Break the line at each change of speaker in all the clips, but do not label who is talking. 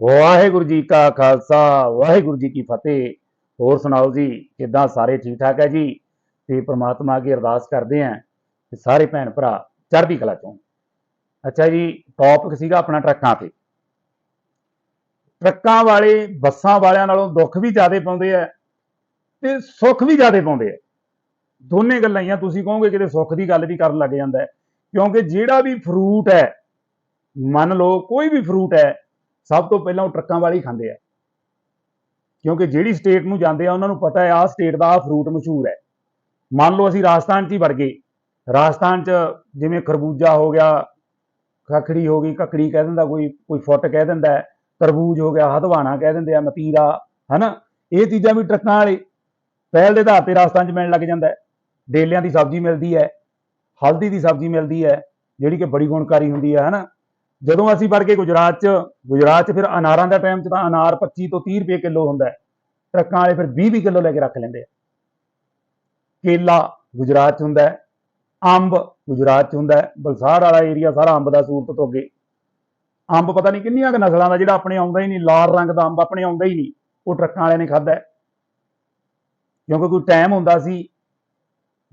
ਵਾਹਿਗੁਰੂ ਜੀ ਕਾ ਖਾਲਸਾ, ਵਾਹਿਗੁਰੂ ਜੀ ਕੀ ਫਤਿਹ। ਹੋਰ ਸੁਣਾਓ ਜੀ, ਕਿੱਦਾਂ ਸਾਰੇ ਠੀਕ ਠਾਕ ਹੈ ਜੀ? ਤੇ ਪ੍ਰਮਾਤਮਾ ਅੱਗੇ ਅਰਦਾਸ ਕਰਦੇ ਆਂ ਕਿ ਸਾਰੇ ਭੈਣ ਭਰਾ ਚੜ੍ਹਦੀ ਕਲਾ ਚੋਂ। ਅੱਛਾ ਜੀ ਟੌਪਿਕ ਸੀਗਾ ਆਪਣਾ ਟਰੱਕਾਂ ਤੇ। ਟਰੱਕਾਂ ਵਾਲੇ ਬੱਸਾਂ ਵਾਲਿਆਂ ਨਾਲੋਂ ਦੁੱਖ ਵੀ ਜ਼ਿਆਦਾ ਪਾਉਂਦੇ ਆ ਤੇ ਸੁੱਖ ਵੀ ਜ਼ਿਆਦਾ ਪਾਉਂਦੇ ਆ। ਦੋਨੇ ਗੱਲਾਂ ਹੀ ਆ, ਤੁਸੀਂ ਕਹੋਗੇ ਕਿਤੇ ਸੁੱਖ ਦੀ ਗੱਲ ਵੀ ਕਰਨ ਲੱਗ ਜਾਂਦਾ ਕਿਉਂਕਿ ਜਿਹੜਾ ਵੀ ਫਰੂਟ ਹੈ, ਮੰਨ ਲਓ ਕੋਈ ਵੀ ਫਰੂਟ ਹੈ ਸਭ ਤੋਂ ਪਹਿਲਾਂ ਉਹ ਟਰੱਕਾਂ ਵਾਲੇ ਹੀ ਖਾਂਦੇ ਆ। ਕਿਉਂਕਿ ਜਿਹੜੀ ਸਟੇਟ ਨੂੰ ਜਾਂਦੇ ਆ, ਉਹਨਾਂ ਨੂੰ ਪਤਾ ਹੈ, ਆਹ ਸਟੇਟ ਦਾ ਆਹ ਫਰੂਟ ਮਸ਼ਹੂਰ ਹੈ। ਮੰਨ ਲਓ ਅਸੀਂ ਰਾਜਸਥਾਨ 'ਚ ਹੀ ਵੜ ਗਏ। ਰਾਜਸਥਾਨ 'ਚ ਜਿਵੇਂ ਖਰਬੂਜਾ ਹੋ ਗਿਆ, ਖਖੜੀ ਹੋ ਗਈ ਕਕੜੀ ਕਹਿ ਦਿੰਦਾ ਕੋਈ ਕੋਈ ਫੁੱਟ ਕਹਿ ਦਿੰਦਾ ਤਰਬੂਜ ਹੋ ਗਿਆ, ਹਦਵਾਣਾ ਕਹਿ ਦਿੰਦੇ ਆ, ਮਤੀਰਾ, ਹਨਾ? ਇਹ ਚੀਜ਼ਾਂ ਵੀ ਟਰੱਕਾਂ ਵਾਲੇ ਪਹਿਲ ਦੇ ਆਧਾਰ ਤੇ ਰਾਜਸਥਾਨ 'ਚ ਮਿਲਣ ਲੱਗ ਜਾਂਦਾ ਡੇਲਿਆਂ ਦੀ ਸਬਜ਼ੀ ਮਿਲਦੀ ਹੈ, ਹਲਦੀ ਦੀ ਸਬਜ਼ੀ ਮਿਲਦੀ ਹੈ, ਜਿਹੜੀ ਕਿ ਬੜੀ ਗੁਣਕਾਰੀ ਹੁੰਦੀ ਹੈ, ਹਨਾ? ਜਦੋਂ ਅਸੀਂ ਵੜ ਕੇ ਗੁਜਰਾਤ 'ਚ ਗੁਜਰਾਤ 'ਚ ਫਿਰ ਅਨਾਰਾਂ ਦਾ ਟਾਈਮ 'ਚ ਤਾਂ ਅਨਾਰ 25 ਤੋਂ 30 ਰੁਪਏ ਕਿਲੋ ਹੁੰਦਾ ਹੈ। ਟਰੱਕਾਂ ਵਾਲੇ ਫਿਰ 20 20 ਕਿਲੋ ਲੈ ਕੇ ਰੱਖ ਲੈਂਦੇ ਆ। ਕੇਲਾ ਗੁਜਰਾਤ 'ਚ ਹੁੰਦਾ ਹੈ, ਅੰਬ ਗੁਜਰਾਤ 'ਚ ਹੁੰਦਾ ਹੈ, ਬਲਸਾੜ ਵਾਲਾ ਏਰੀਆ ਸਾਰਾ ਅੰਬ ਦਾ ਸੂਰਤ ਤੋਂ ਅੱਗੇ। ਅੰਬ ਪਤਾ ਨਹੀਂ ਕਿੰਨੀਆਂ ਕੁ ਨਸਲਾਂ ਦਾ, ਜਿਹੜਾ ਆਪਣੇ ਆਉਂਦਾ ਹੀ ਨਹੀਂ, ਲਾਲ ਰੰਗ ਦਾ ਅੰਬ ਆਪਣੇ ਆਉਂਦਾ ਹੀ ਨਹੀਂ, ਉਹ ਟਰੱਕਾਂ ਵਾਲਿਆਂ ਨੇ ਖਾਦਾ ਕਿਉਂਕਿ ਕੋਈ ਟਾਈਮ ਹੁੰਦਾ ਸੀ,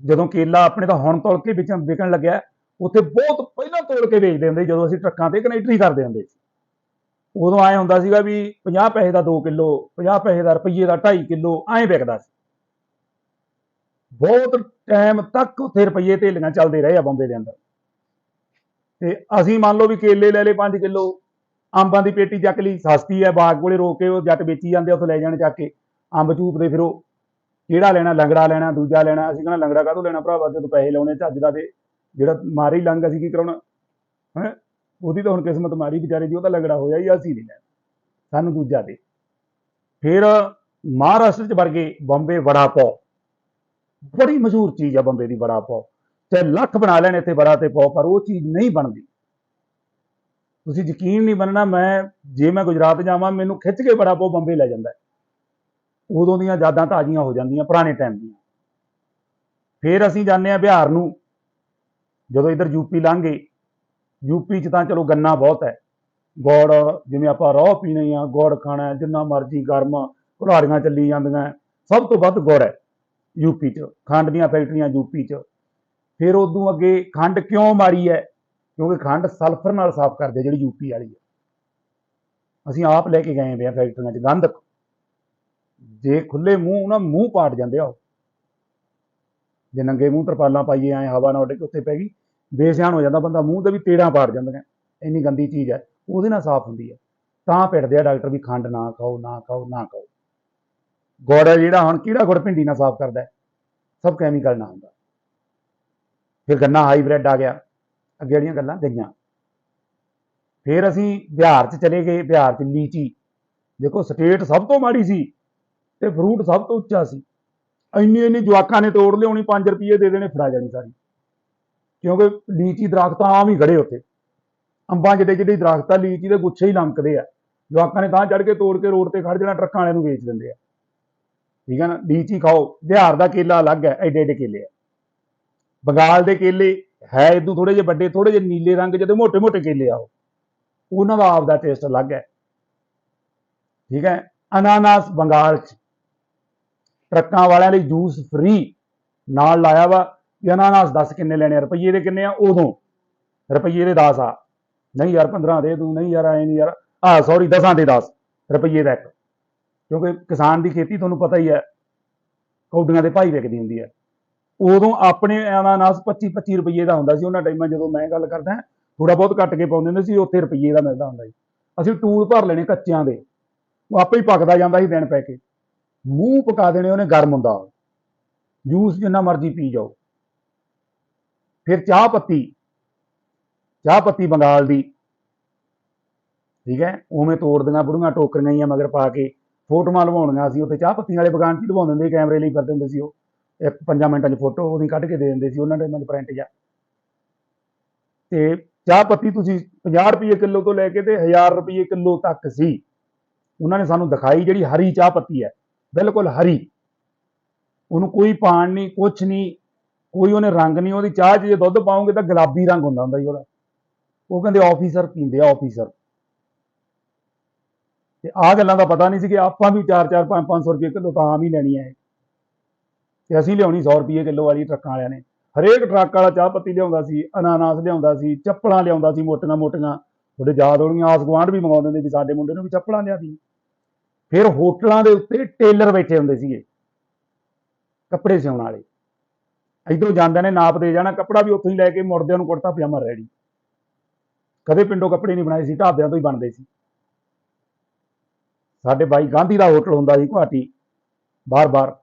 ਜਦੋਂ ਕੇਲਾ ਆਪਣੇ ਤਾਂ ਹੁਣ ਤੋਲ ਕੇ ਵਿੱਚ ਵਿਕਣ ਲੱਗਿਆ ਉੱਥੇ ਬਹੁਤ ਪਹਿਲਾਂ ਤੋੜ ਕੇ ਵੇਚਦੇ ਹੁੰਦੇ ਸੀ, ਜਦੋਂ ਅਸੀਂ ਟਰੱਕਾਂ ਤੇ ਕਨੈਕਟਰੀ ਕਰਦੇ ਹੁੰਦੇ ਸੀ। ਉਦੋਂ ਐ ਹੁੰਦਾ ਸੀਗਾ ਵੀ 50 ਪੈਸੇ ਦਾ 2 ਕਿਲੋ 50 ਪੈਸੇ ਦਾ ਰੁਪਈਏ ਦਾ 2.5 ਕਿਲੋ ਐਂ ਵਿਕਦਾ ਸੀ। ਬਹੁਤ ਟਾਈਮ ਤੱਕ ਉੱਥੇ ਰੁਪਈਏ ਢੇਲੀਆਂ ਚੱਲਦੇ ਰਹੇ ਆ ਬੰਬੇ ਦੇ ਅੰਦਰ। ਤੇ ਅਸੀਂ ਮੰਨ ਲਓ ਵੀ ਕੇਲੇ ਲੈ ਲਏ 5 ਕਿਲੋ ਅੰਬਾਂ ਦੀ ਪੇਟੀ ਚੱਕ ਲਈ ਸਸਤੀ ਹੈ ਬਾਗ ਕੋਲੇ ਰੋਕ ਕੇ ਉਹ ਜੱਟ ਵੇਚੀ ਜਾਂਦੇ ਆ, ਉੱਥੇ ਲੈ ਜਾਣ ਚੱਕ ਕੇ। ਅੰਬ ਚੂਪਦੇ ਉਹ ਕਿਹੜਾ ਲੈਣਾ ਲੰਗੜਾ ਲੈਣਾ ਦੂਜਾ ਲੈਣਾ ਅਸੀਂ ਕਹਿੰਦਾ ਲੰਗੜਾ ਕਾਹਤੋਂ ਲੈਣਾ ਭਰਾਵਾ ਜਦੋਂ ਪੈਸੇ ਲਾਉਣੇ ਚੱਜ ਦਾ ਤੇ ਜਿਹੜਾ ਮਾਰੀ ਲੰਗ ਅਸੀਂ ਕੀ ਕਰਾਉਣਾ? ਹੈ? ਉਹਦੀ ਤਾਂ ਹੁਣ ਕਿਸਮਤ ਮਾਰੀ ਵਿਚਾਰੇ ਦੀ ਉਹ ਤਾਂ ਲੰਗੜਾ ਹੋਇਆ ਹੀ ਅਸੀਂ ਨਹੀਂ ਲੈਣਾ। ਸਾਨੂੰ ਦੂਜਾ ਦੇ। ਫਿਰ ਮਹਾਰਾਸ਼ਟਰ ਚ ਵਰਗੇ ਬੰਬੇ ਵੜਾ ਪਾਓ ਬੜੀ ਮਸ਼ਹੂਰ ਚੀਜ਼ ਆ ਬੰਬੇ ਦੀ ਵੜਾ ਪਾਓ ਤੇ ਲੱਖ ਬਣਾ ਲੈਣ ਇੱਥੇ ਵੜਾ ਤੇ ਪਾਓ ਪਰ ਉਹ ਚੀਜ਼ ਨਹੀਂ ਬਣਦੀ। ਤੁਸੀਂ ਯਕੀਨ ਨਹੀਂ ਮੰਨਣਾ ਮੈਂ ਜੇ ਮੈਂ ਗੁਜਰਾਤ ਜਾਵਾਂ, ਮੈਨੂੰ ਖਿੱਚ ਕੇ ਵੜਾ ਪਾਓ ਬੰਬੇ ਲੈ ਜਾਂਦਾ। ਉਦੋਂ ਦੀਆਂ ਯਾਦਾਂ ਤਾਜ਼ੀਆਂ ਹੋ ਜਾਂਦੀਆਂ, ਪੁਰਾਣੇ ਟਾਈਮ ਦੀਆਂ। ਫਿਰ ਅਸੀਂ ਜਾਂਦੇ ਆ ਬਿਹਾਰ ਨੂੰ। ਜਦੋਂ ਇਧਰ ਯੂਪੀ ਲੰਘੇ ਯੂਪੀ 'ਚ ਤਾਂ ਚਲੋ ਗੰਨਾ ਬਹੁਤ ਹੈ। ਗੁੜ ਜਿਵੇਂ ਆਪਾਂ ਰੋਹ ਪੀਣੇ ਆ, ਗੁੜ ਖਾਣਾ, ਜਿੰਨਾ ਮਰਜ਼ੀ ਗਰਮ ਘੁਲਾੜੀਆਂ ਚੱਲੀ ਜਾਂਦੀਆਂ, ਸਭ ਤੋਂ ਵੱਧ ਗੁੜ ਹੈ ਯੂਪੀ 'ਚ। ਖੰਡ ਦੀਆਂ ਫੈਕਟਰੀਆਂ ਯੂਪੀ 'ਚ। ਫਿਰ ਉਦੋਂ ਅੱਗੇ ਖੰਡ ਕਿਉਂ ਮਾਰੀ ਹੈ? ਕਿਉਂਕਿ ਖੰਡ ਸਲਫਰ ਨਾਲ ਸਾਫ਼ ਕਰਦੇ ਜਿਹੜੀ ਯੂਪੀ ਵਾਲੀ ਹੈ। ਅਸੀਂ ਆਪ ਲੈ ਕੇ ਗਏ ਵੇ ਆ ਫੈਕਟਰੀਆਂ 'ਚ, ਗੰਧਕ। ਜੇ ਖੁੱਲੇ ਮੂੰਹ, ਉਹਨਾਂ ਮੂੰਹ ਪਾਟ ਜਾਂਦੇ ਆ ਉਹ। ਜੇ ਨੰਗੇ ਮੂੰਹ ਤਰਪਾਲਾਂ ਪਾਈਏ ਆਏ ਹਵਾ ਨਾਲ ਉੱਡ ਉੱਤੇ ਪੈ ਗਈ। ਬੇਸਿਆਣ ਹੋ ਜਾਂਦਾ ਬੰਦਾ, ਮੂੰਹ ਤੇ ਵੀ ਤੇੜਾਂ ਪਾੜ ਜਾਂਦੀਆਂ, ਇੰਨੀ ਗੰਦੀ ਚੀਜ਼ ਹੈ, ਉਹਦੇ ਨਾਲ ਸਾਫ਼ ਹੁੰਦੀ ਹੈ। ਤਾਂ ਪਿੜਦੇ ਆ ਡਾਕਟਰ ਵੀ ਖੰਡ ਨਾ ਖਾਓ ਨਾ ਖਾਓ ਨਾ ਖਾਓ। ਗੁੜ ਹੈ ਜਿਹੜਾ ਹੁਣ ਕਿਹੜਾ ਗੁੜ ਭਿੰਡੀ ਨਾਲ ਸਾਫ਼ ਕਰਦਾ ਸਭ ਕੈਮੀਕਲ ਨਾਲ ਹੁੰਦਾ। ਫਿਰ ਗੰਨਾ ਹਾਈਬ੍ਰਿਡ ਆ ਗਿਆ। ਅੱਗੇ ਵਾਲੀਆਂ ਗੱਲਾਂ ਗਈਆਂ। ਫਿਰ ਅਸੀਂ ਬਿਹਾਰ 'ਚ ਚਲੇ ਗਏ, ਬਿਹਾਰ 'ਚ ਲੀਚੀ। ਦੇਖੋ ਸਟੇਟ ਸਭ ਤੋਂ ਮਾੜੀ ਸੀ ਤੇ ਫਰੂਟ ਸਭ ਤੋਂ ਉੱਚਾ ਸੀ। ਇੰਨੀ ਇੰਨੀ ਜਵਾਕਾਂ ਨੇ ਤੋੜ ਲਿਆਉਣੀ 5 ਰੁਪਏ ਦੇ ਦੇਣੇ, ਫੜਾ ਜਾਣੀ ਸਾਰੀ। ਕਿਉਂਕਿ ਲੀਚੀ ਦਰਖਤਾਂ ਆਮ ਹੀ ਖੜੇ ਉੱਥੇ। ਅੰਬਾਂ ਜਿਹੜੇ ਜਿਹੜੇ ਦਰਖਤਾਂ ਲੀਚੀ ਦੇ ਗੁੱਛੇ ਹੀ ਲੰਕਦੇ ਆ। ਜਵਾਕਾਂ ਨੇ ਤਾਂ ਚੜ ਕੇ ਤੋੜ ਕੇ ਰੋਡ ਤੇ ਖੜ ਜਾਣਾ, ਟਰੱਕਾਂ ਵਾਲਿਆਂ ਨੂੰ ਵੇਚ ਦਿੰਦੇ ਆ। ਠੀਕ ਹੈ ਨਾ? ਲੀਚੀ ਖਾਓ। ਬਿਹਾਰ ਦਾ ਕੇਲਾ ਅਲੱਗ ਹੈ, ਐਡੇ ਐਡੇ ਕੇਲੇ ਆ। ਬੰਗਾਲ ਦੇ ਕੇਲੇ ਹੈ ਇਦੋਂ ਥੋੜੇ ਜਿਹੇ ਵੱਡੇ ਥੋੜੇ ਜਿਹੇ ਨੀਲੇ ਰੰਗ ਜਿਹਦੇ ਮੋٹے-ਮੋٹے ਕੇਲੇ ਆ ਉਹਨਾਂ ਦਾ ਆਪਦਾ ਟੇਸਟ ਅਲੱਗ ਹੈ। ਠੀਕ ਹੈ? ਅਨਾਨਾਸ ਬੰਗਾਲ ਚ। ਟਰੱਕਾਂ ਵਾਲਿਆਂ ਲਈ ਜੂਸ ਫ੍ਰੀ ਨਾਲ ਲਾਇਆ ਵਾ। ਵੀ ਅਨਾਨਾਸ 10 ਕਿੰਨੇ ਲੈਣੇ ਆ, ਰੁਪਈਏ ਦੇ ਕਿੰਨੇ ਆ? ਉਦੋਂ। ਰੁਪਈਏ ਦੇ 10 ਆ। ਨਹੀਂ ਯਾਰ 15 ਦੇ ਤੂੰ, ਨਹੀਂ ਯਾਰ, ਐ ਨਹੀਂ ਯਾਰ। ਆ ਸੌਰੀ 10 ਦੇ 10 ਰੁਪਈਏ ਦਾ ਇੱਕ। ਕਿਉਂਕਿ ਕਿਸਾਨ ਦੀ ਖੇਤੀ ਤੁਹਾਨੂੰ ਪਤਾ ਹੀ ਹੈ। ਕੌਡੀਆਂ ਦੇ ਭਾਈ ਵਿਕਦੀ ਹੁੰਦੀ ਹੈ। ਉਦੋਂ ਆਪਣੇ ਅਨਾਨਾਸ 25 25 ਰੁਪਈਏ ਦਾ ਹੁੰਦਾ ਸੀ। ਉਹਨਾਂ ਟਾਈਮਾਂ ਜਦੋਂ ਮੈਂ ਗੱਲ ਕਰਦਾ ਥੋੜਾ ਬਹੁਤ ਕੱਟ ਕੇ ਪਾਉਂਦੇ ਹੁੰਦੇ ਸੀ, ਉੱਥੇ ਰੁਪਈਏ ਦਾ ਮਿਲਦਾ ਹੁੰਦਾ ਸੀ। ਅਸੀਂ ਟੂਲ ਭਰ ਲੈਣੇ ਕੱਚਿਆਂ ਦੇ। ਉਹ ਆਪੇ ਹੀ ਪੱਕਦਾ ਜਾਂਦਾ ਸੀ ਦਿਨ ਪੈ ਕੇ। ਮੂੰਹ ਪਕਾ ਦੇਣੇ ਉਹਨੇ ਗਰਮ ਹੁੰਦਾ। ਜੂਸ ਜਿੰਨਾ ਮਰਜ਼ੀ ਪੀ ਜਾਓ। ਫਿਰ ਚਾਹ ਪੱਤੀ ਚਾਹ ਪੱਤੀ ਬੰਗਾਲ ਦੀ ਠੀਕ ਹੈ ਉਵੇਂ ਤੋੜਦੀਆਂ ਬੁੜੀਆਂ ਟੋਕਰੀਆਂ ਹੀ ਮਗਰ ਪਾ ਕੇ ਫੋਟੋਆਂ ਲਵਾਉਣੀਆਂ ਸੀ ਉੱਥੇ ਚਾਹ ਪੱਤੀ ਵਾਲੇ ਬਗਾਨ 'ਚ ਲਵਾਉਂਦੇ ਹੁੰਦੇ ਸੀ, ਕੈਮਰੇ ਲਈ ਕਰਦੇ ਹੁੰਦੇ ਸੀ ਉਹ ਇੱਕ ਪੰਜਾਂ ਮਿੰਟਾਂ 'ਚ ਫੋਟੋ ਉਹਦੀ ਕੱਢ ਕੇ ਦੇ ਦਿੰਦੇ ਸੀ ਉਹਨਾਂ ਦੇ 'ਚ ਪ੍ਰਿੰਟ ਜਾ ਤੇ ਚਾਹ ਪੱਤੀ ਤੁਸੀਂ 50 ਰੁਪਏ ਕਿਲੋ ਤੋਂ ਲੈ ਕੇ ਤੇ 1000 ਰੁਪਏ ਕਿਲੋ ਤੱਕ ਸੀ। ਉਹਨਾਂ ਨੇ ਸਾਨੂੰ ਦਿਖਾਈ ਜਿਹੜੀ ਹਰੀ ਚਾਹ ਪੱਤੀ ਹੈ ਬਿਲਕੁਲ ਹਰੀ। ਉਹਨੂੰ ਕੋਈ ਪਾਣ ਨਹੀਂ ਕੁਛ ਨਹੀਂ ਕੋਈ ਉਹਨੇ ਰੰਗ ਨਹੀਂ, ਉਹਦੀ ਚਾਹ 'ਚ ਜੇ ਦੁੱਧ ਪਾਉਂਗੇ ਤਾਂ ਗੁਲਾਬੀ ਰੰਗ ਹੁੰਦਾ ਹੁੰਦਾ ਜੀ ਉਹਦਾ। ਉਹ ਕਹਿੰਦੇ ਆਫੀਸਰ ਪੀਂਦੇ ਆ ਆਫੀਸਰ ਤੇ ਆਹ ਗੱਲਾਂ ਦਾ ਪਤਾ ਨਹੀਂ ਸੀ ਕਿ ਆਪਾਂ ਵੀ 4-4 5-500 ਰੁਪਏ ਕਿਲੋ ਤਾਂ ਆਮ ਹੀ ਲੈਣੀ ਹੈ ਤੇ ਅਸੀਂ ਲਿਆਉਣੀ 100 ਰੁਪਏ ਕਿਲੋ ਵਾਲੀ ਟਰੱਕਾਂ ਵਾਲਿਆਂ ਨੇ। ਹਰੇਕ ਟਰੱਕ ਵਾਲਾ ਚਾਹ ਪੱਤੀ ਲਿਆਉਂਦਾ ਸੀ, ਅਨਾਨਾਸ ਲਿਆਉਂਦਾ ਸੀ, ਚੱਪਲਾਂ ਲਿਆਉਂਦਾ ਸੀ ਮੋਟੀਆਂ ਮੋਟੀਆਂ। ਤੁਹਾਡੇ ਯਾਦ ਹੋਣੀਆਂ ਆਸ ਗੁਆਂਢ ਵੀ ਮੰਗਾਉਂਦੇ ਹੁੰਦੇ ਵੀ ਸਾਡੇ ਮੁੰਡੇ ਨੂੰ ਵੀ ਚੱਪਲਾਂ ਲਿਆ ਦੀ। ਫਿਰ ਹੋਟਲਾਂ ਦੇ ਉੱਤੇ ਟੇਲਰ ਬੈਠੇ ਹੁੰਦੇ ਸੀਗੇ, ਕੱਪੜੇ ਸਿਉਣ ਵਾਲੇ। ਇਧਰੋਂ ਜਾਂਦੇ ਨੇ, ਨਾਪ ਦੇ ਜਾਣਾ, ਕੱਪੜਾ ਵੀ ਉੱਥੋਂ ਹੀ ਲੈ ਕੇ ਮੁੜਦਿਆਂ ਨੂੰ ਕੁੜਤਾ ਪਜਾਮਾ ਰੈਡੀ ਕਦੇ ਪਿੰਡੋਂ ਕੱਪੜੇ ਨਹੀਂ ਬਣਾਏ ਸੀ, ਢਾਬਿਆਂ ਤੋਂ ਹੀ ਬਣਦੇ ਸੀ। ਸਾਡੇ ਬਾਈ ਗਾਂਧੀ ਦਾ ਹੋਟਲ ਹੁੰਦਾ ਸੀ ਗੁਹਾਟੀ, ਬਾਰ-ਬਾਰ।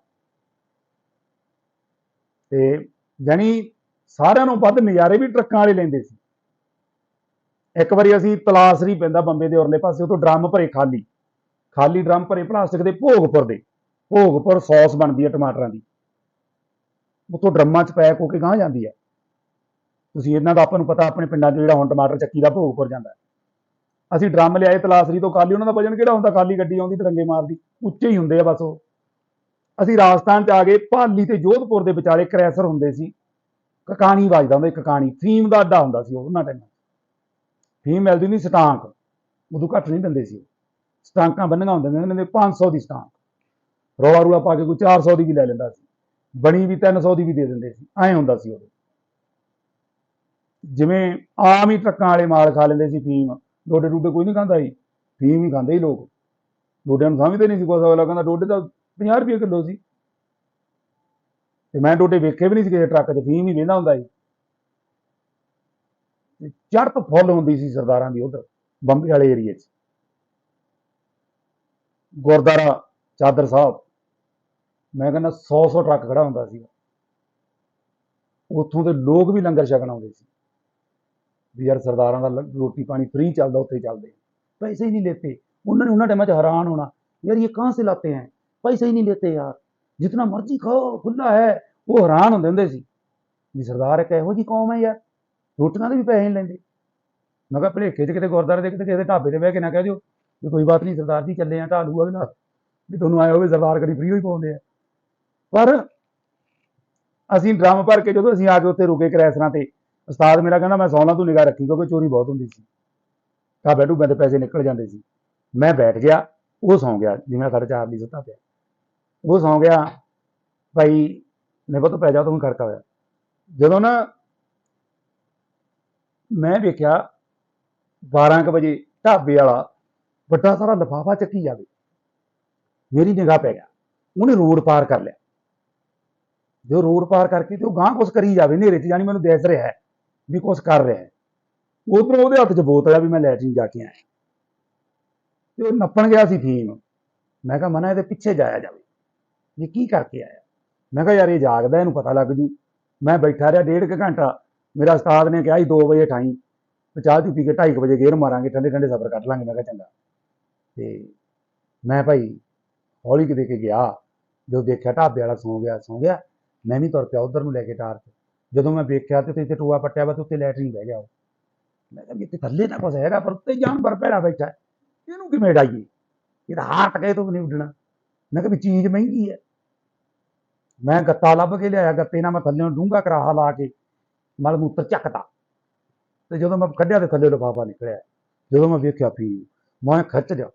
ਤੇ ਜਾਣੀ ਸਾਰਿਆਂ ਨੂੰ ਵੱਧ ਨਜ਼ਾਰੇ ਵੀ ਟਰੱਕਾਂ ਵਾਲੇ ਲੈਂਦੇ ਸੀ। ਇੱਕ ਵਾਰੀ ਅਸੀਂ ਤਲਾਸਰੀ ਪੈਂਦਾ ਬੰਬੇ ਦੇ ਉਰਲੇ ਪਾਸੇ ਉਤੋਂ ਡਰਮ ਭਰੇ ਖਾਲੀ। ਖਾਲੀ ਡਰਮ ਭਰੇ ਪਲਾਸਟਿਕ ਦੇ, ਭੋਗਪੁਰ ਦੇ। ਭੋਗਪੁਰ ਸੌਸ ਬਣਦੀ ਹੈ ਟਮਾਟਰਾਂ ਦੀ। ਉੱਥੋਂ ਡਰਮਾਂ 'ਚ ਪੈਕ ਹੋ ਕੇ ਗਾਂ ਜਾਂਦੀ ਹੈ। ਤੁਸੀਂ ਇਹਨਾਂ ਦਾ ਆਪਾਂ ਨੂੰ ਪਤਾ, ਆਪਣੇ ਪਿੰਡਾਂ 'ਚ ਜਿਹੜਾ ਹੁਣ ਟਮਾਟਰ ਚੱਕੀ ਦਾ ਭੋਗ ਭੋਗਪੁਰ ਜਾਂਦਾ ਅਸੀਂ ਡਰਮ ਲਿਆਏ, ਤਲਾਸਰੀ ਤੋਂ ਖਾਲੀ, ਉਹਨਾਂ ਦਾ ਵਜਨ ਕਿਹੜਾ ਹੁੰਦਾ? ਖਾਲੀ ਗੱਡੀ ਆਉਂਦੀ, ਤਿਰੰਗੇ ਮਾਰਦੀ, ਉੱਚੇ ਹੀ ਹੁੰਦੇ ਆ ਬਸ ਉਹ। ਅਸੀਂ ਰਾਜਸਥਾਨ 'ਚ ਆ ਗਏ, ਭਾਲੀ ਤੇ ਜੋਧਪੁਰ ਦੇ ਵਿਚਾਲੇ ਕ੍ਰੈਸਰ ਹੁੰਦੇ ਸੀ। ਕਕਾਣੀ ਵੱਜਦਾ ਹੁੰਦਾ ਕਕਾਣੀ। ਫੀਮ ਦਾ ਅੱਡਾ ਹੁੰਦਾ ਸੀ ਉਹ, ਉਹਨਾਂ ਟਾਈਮਾਂ ਫੀਮ ਮਿਲਦੀ ਨਹੀਂ ਸਟਾਂਕ। ਉਦੋਂ ਘੱਟ ਨਹੀਂ ਦਿੰਦੇ ਸੀ ਉਹ। ਸਟਾਂਕਾਂ ਬੰਨੀਆਂ ਹੁੰਦੀਆਂ ਨੇ ਨੇ 500 ਦੀ ਸਟਾਂਕ। ਰੌਲਾ ਰੂਲਾ ਪਾ ਕੇ ਕੋਈ 400 ਦੀ ਵੀ ਲੈ ਲੈਂਦਾ ਸੀ। ਬਣੀ ਵੀ 300 ਦੀ ਵੀ ਦੇ ਦਿੰਦੇ ਸੀ। ਐਂ ਹੁੰਦਾ ਸੀ ਉਦੋਂ। ਜਿਵੇਂ ਆਮ ਹੀ ਟਰੱਕਾਂ ਵਾਲੇ ਮਾਲ ਖਾ ਲੈਂਦੇ ਸੀ ਫੀਮ। ਡੋਡੇ ਡੂਡੇ ਕੋਈ ਨਹੀਂ ਖਾਂਦਾ ਸੀ। ਫੀਮ ਹੀ ਖਾਂਦੇ ਸੀ ਲੋਕ। ਡੋਡਿਆਂ ਨੂੰ ਸਮਝਦੇ ਨਹੀਂ ਸੀ ਕੁਛ। ਅਗਲਾ ਕਹਿੰਦਾ ਡੋਡੇ ਤਾਂ 50 ਰੁਪਏ ਕਿਲੋ ਸੀ। ਤੇ ਮੈਂ ਡੋਡੇ ਵੇਖੇ ਵੀ ਨਹੀਂ ਸੀ ਕਿਸੇ ਟਰੱਕ 'ਚ। ਫੀਮ ਹੀ ਲੈਂਦਾ ਹੁੰਦਾ ਸੀ। ਤੇ ਚੜ੍ਹਤ ਫੁੱਲ ਹੁੰਦੀ ਸੀ ਸਰਦਾਰਾਂ ਦੀ ਉਧਰ, ਬੰਬੇ ਵਾਲੇ ਏਰੀਏ 'ਚ। ਗੁਰਦੁਆਰਾ ਚਾਦਰ ਸਾਹਿਬ। ਮੈਂ ਕਹਿੰਦਾ 100-100 ਟਰੱਕ ਖੜਾ ਹੁੰਦਾ ਸੀ ਉੱਥੋਂ ਦੇ ਲੋਕ ਵੀ ਲੰਗਰ ਛਕਣ ਆਉਂਦੇ ਸੀ। ਵੀ ਯਾਰ ਸਰਦਾਰਾਂ ਦਾ ਰੋਟੀ ਪਾਣੀ ਫ੍ਰੀ ਚੱਲਦਾ, ਉੱਥੇ ਚੱਲਦੇ। ਪੈਸੇ ਹੀ ਨਹੀਂ ਲੈਤੇ। ਉਹਨਾਂ ਨੇ ਉਹਨਾਂ ਟਾਈਮਾਂ 'ਚ ਹੈਰਾਨ ਹੋਣਾ। ਯਾਰ ਇਹ ਕਹਾਂ ਸੇ ਲਾਤੇ ਹੈ? ਪੈਸੇ ਹੀ ਨਹੀਂ ਲੈਤੇ ਯਾਰ। ਜਿੰਨਾ ਮਰਜ਼ੀ ਖਾਓ ਖੁੱਲਾ ਹੈ। ਉਹ ਹੈਰਾਨ ਹੁੰਦੇ ਹੁੰਦੇ ਸੀ। ਵੀ ਸਰਦਾਰ ਇੱਕ ਇਹੋ ਜੀ ਕੌਮ ਹੈ ਯਾਰ। ਰੋਟੀਆਂ ਦੇ ਵੀ ਪੈਸੇ ਨਹੀਂ ਲੈਂਦੇ। ਮੈਂ ਕਿਹਾ ਭਲੇਖੇ 'ਚ ਕਿਤੇ ਗੁਰਦਾਰੇ ਦੇ ਕਿਤੇ ਕਿਸੇ ਢਾਬੇ ਤੇ ਬਹਿ ਕੇ ਨਾ ਕਹਿ ਦਿਓ ਵੀ ਕੋਈ ਬਾਤ ਨਹੀਂ, ਸਰਦਾਰ ਜੀ ਚੱਲੇ ਆ, ਢਾਲੂ ਅਗਲਾ ਵੀ ਤੁਹਾਨੂੰ ਆਏ ਹੋਵੇ, ਸਰਦਾਰ ਕਰੀ ਫ੍ਰੀ ਹੋਈ ਪਾਉਂਦੇ ਆ। ਪਰ ਅਸੀਂ ਡਰਮ ਭਰ ਕੇ ਜਦੋਂ ਅਸੀਂ ਆ ਕੇ ਉੱਥੇ ਰੁਕੇ ਕਰੈਸਰਾਂ ਤੇ, ਉਸਤਾਦ ਮੇਰਾ ਕਹਿੰਦਾ, ਮੈਂ ਸੌਣਾ ਤੋਂ ਨਿਗਾਹ ਰੱਖੀ, ਕਿਉਂਕਿ ਚੋਰੀ ਬਹੁਤ ਹੁੰਦੀ ਸੀ। ਢਾਬੇ ਢੂਬਿਆਂ ਦੇ ਪੈਸੇ ਨਿਕਲ ਜਾਂਦੇ ਸੀ। ਮੈਂ ਬੈਠ ਗਿਆ, ਉਹ ਸੌਂ ਗਿਆ, ਜਿਵੇਂ ਸਾਡੇ ਚਾਰ ਦੀ ਸੁੱਤਾ ਪਿਆ। ਉਹ ਸੌਂ ਗਿਆ, ਭਾਈ ਨੇ ਬਤ ਪੈ ਜਾ, ਤੂੰ ਖੜਕਾ ਹੋਇਆ। ਜਦੋਂ ਨਾ ਮੈਂ ਵੇਖਿਆ 12 ਕੁ ਵਜੇ ਢਾਬੇ ਵਾਲਾ ਵੱਡਾ ਸਾਰਾ ਲਫਾਫਾ ਚੱਕੀ ਜਾਵੇ। ਮੇਰੀ ਨਿਗਾਹ ਪੈ ਗਿਆ। ਉਹਨੇ ਰੋਡ ਪਾਰ ਕਰ ਲਿਆ। ਜੇ ਉਹ ਰੋਡ ਪਾਰ ਕਰਕੇ ਤੇ ਉਹ ਗਾਂ ਕੁਛ ਕਰੀ ਜਾਵੇ, ਹਨੇਰੇ 'ਚ ਜਾਨੀ ਮੈਨੂੰ ਦਿਸ ਰਿਹਾ ਹੈ ਵੀ ਕੁਛ ਕਰ ਰਿਹਾ ਹੈ। ਉਧਰੋਂ ਉਹਦੇ ਹੱਥ 'ਚ ਬੋਤਲ ਆ ਵੀ ਮੈਂ ਲੈਟਰਿਨ ਜਾ ਕੇ ਆਇਆ। ਤੇ ਉਹ ਨੱਪਣ ਗਿਆ ਸੀ ਫੀਮ। ਮੈਂ ਕਿਹਾ, ਮਨਾ, ਇਹਦੇ ਪਿੱਛੇ ਜਾਇਆ ਜਾਵੇ। ਇਹ ਕੀ ਕਰਕੇ ਆਇਆ? ਮੈਂ ਕਿਹਾ, ਯਾਰ, ਇਹ ਜਾਗਦਾ, ਇਹਨੂੰ ਪਤਾ ਲੱਗ ਜੂ। ਮੈਂ ਬੈਠਾ ਰਿਹਾ ਡੇਢ ਕੁ ਘੰਟਾ। ਮੇਰਾ ਉਸਤਾਦ ਨੇ ਕਿਹਾ ਸੀ 2 ਵਜੇ ਠਾਈ। ਚਾਹ ਚੁ ਪੀ ਕੇ 2:30 ਵਜੇ ਗੇਰ ਮਾਰਾਂਗੇ ਠੰਡੇ ਠੰਡੇ ਸਫ਼ਰ ਕੱਟ ਲਾਂਗੇ। ਮੈਂ ਕਿਹਾ, ਚੰਗਾ। ਤੇ ਮੈਂ ਭਾਈ ਹੌਲੀ ਕਿ ਦੇ ਕੇ ਗਿਆ। ਜੋ ਦੇਖਿਆ, ਢਾਬੇ ਵਾਲਾ ਸੌਂ ਗਿਆ ਸੌਂ ਗਿਆ। ਮੈਂ ਵੀ ਤੁਰ ਪਿਆ ਉਧਰ ਨੂੰ ਲੈ ਕੇ ਟਾਰ ਤੇ। ਜਦੋਂ ਮੈਂ ਵੇਖਿਆ ਤੇ ਇੱਥੇ ਟੂਆ ਪੱਟਿਆ ਵਾ ਤੇ ਉੱਤੇ ਲੈਟਰਿਨ ਬਹਿ ਗਿਆ ਉਹ। ਮੈਂ ਕਿਹਾ ਇੱਥੇ ਥੱਲੇ ਤਾਂ ਕੁਛ ਹੈਗਾ, ਪਰ ਉੱਤੇ ਜਾਨਵਰ ਭੈੜਾ ਬੈਠਾ ਇਹਨੂੰ ਕਿਵੇਂ ਡਾਈਏ ਇਹਦਾ ਹਾਰਟ ਕਹੇ ਤੋਂ ਨਹੀਂ ਉੱਡਣਾ। ਮੈਂ ਕਿਹਾ ਵੀ ਚੀਜ਼ ਮਹਿੰਗੀ ਹੈ। ਮੈਂ ਗੱਤਾ ਲੱਭ ਕੇ ਲਿਆਇਆ, ਗੱਤੇ ਨਾਲ ਮੈਂ ਥੱਲੇ ਡੂੰਘਾ ਕਰਾਹਾ ਲਾ ਕੇ, ਮਲ ਮੂਤਰ ਚੱਕਤਾ। ਤੇ ਜਦੋਂ ਮੈਂ ਕੱਢਿਆ ਤੇ ਥੱਲੇ ਲਿਫਾਫਾ ਨਿਕਲਿਆ, ਜਦੋਂ ਮੈਂ ਵੇਖਿਆ ਵੀ ਮੈਂ ਖਿੱਚ ਲਿਆ